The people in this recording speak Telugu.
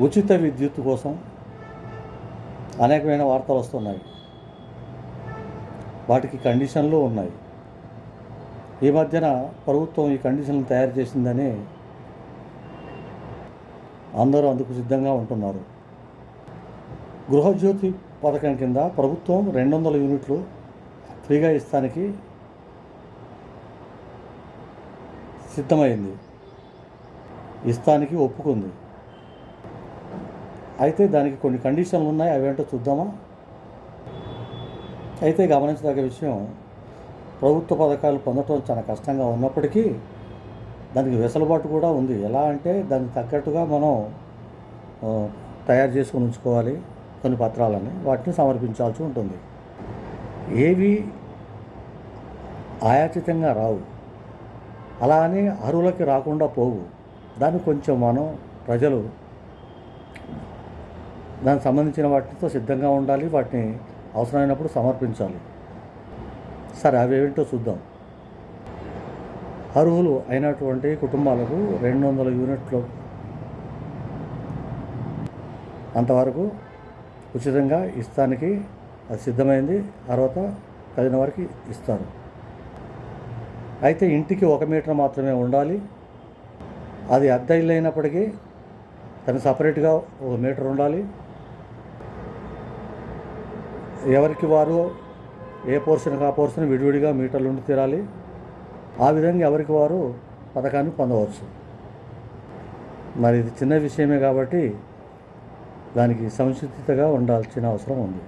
ఉచిత విద్యుత్ కోసం అనేకమైన వార్తలు వస్తున్నాయి. వాటికి కండిషన్లు ఉన్నాయి. ఈ మధ్యన ప్రభుత్వం ఈ కండిషన్లు తయారు చేసిందని అందరూ అందుకు సిద్ధంగా ఉంటున్నారు. గృహజ్యోతి పథకం కింద ప్రభుత్వం రెండు వందల యూనిట్లు ఫ్రీగా ఇస్తానికి సిద్ధమైంది. ఇస్తానికి ఒప్పుకుంది. అయితే దానికి కొన్ని కండిషన్లు ఉన్నాయి. అవేంటో చూద్దామా? అయితే గమనించదగ్గ విషయం ప్రభుత్వ పథకాలు పొందటం చాలా కష్టంగా ఉన్నప్పటికీ దానికి వెసులుబాటు కూడా ఉంది. ఎలా అంటే దానికి తగ్గట్టుగా మనం తయారు చేసుకుని ఉంచుకోవాలి కొన్ని పత్రాలని. వాటిని సమర్పించాల్సి ఉంటుంది. ఏవి ఆయాచితంగా రావు. అలా అని అర్హులకి రాకుండా పోవు. దాన్ని కొంచెం మనం ప్రజలు దానికి సంబంధించిన వాటితో సిద్ధంగా ఉండాలి వాటిని అవసరమైనప్పుడు సమర్పించాలి. సరే అవి ఏమిటో చూద్దాం. అర్హులు అయినటువంటి కుటుంబాలకు రెండు వందల యూనిట్లు అంతవరకు ఉచితంగా ఇస్తానికి అది సిద్ధమైంది. తర్వాత తగిన వారికి ఇస్తారు. అయితే ఇంటికి ఒక మీటర్ మాత్రమే ఉండాలి. అది అద్దె ఇల్లు అయినప్పటికీ దానికి సపరేట్గా ఒక మీటర్ ఉండాలి. ఎవరికి వారు ఏ పోర్షన్కి ఆ పోర్షన్ విడివిడిగా మీటర్లు ఉండి తీరాలి ఆ విధంగా ఎవరికి వారు పథకాన్ని పొందవచ్చు. మరి ఇది చిన్న విషయమే కాబట్టి దానికి సంసిద్ధతగా ఉండాల్సిన అవసరం ఉంది.